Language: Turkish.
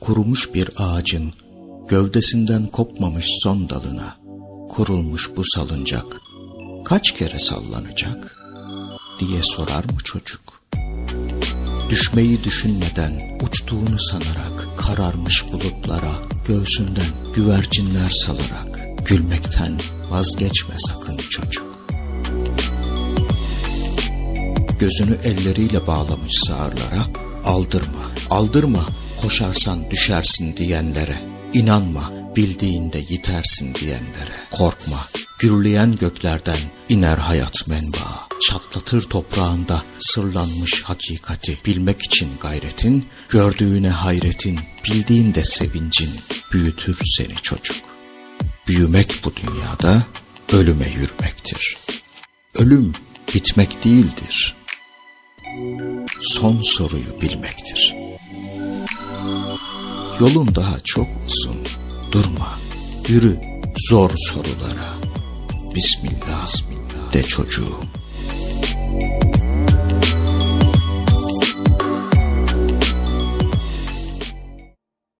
kurumuş bir ağacın gövdesinden kopmamış son dalına kurulmuş bu salıncak kaç kere sallanacak diye sorar mı çocuk? Düşmeyi düşünmeden uçtuğunu sanarak kararmış bulutlara göğsünden güvercinler salarak gülmekten vazgeçme sakın çocuk. Gözünü elleriyle bağlamış sağırlara aldırma, aldırma koşarsan düşersin diyenlere, inanma bildiğinde yitersin diyenlere, korkma gürleyen göklerden iner hayat menbaı, çatlatır toprağında sırlanmış hakikati bilmek için gayretin, gördüğüne hayretin, bildiğinde sevincin büyütür seni çocuk. Büyümek bu dünyada ölüme yürümektir. Ölüm bitmek değildir. Son soruyu bilmektir. Yolun daha çok uzun. Durma. Yürü zor sorulara. Bismillah, Bismillah de çocuğum.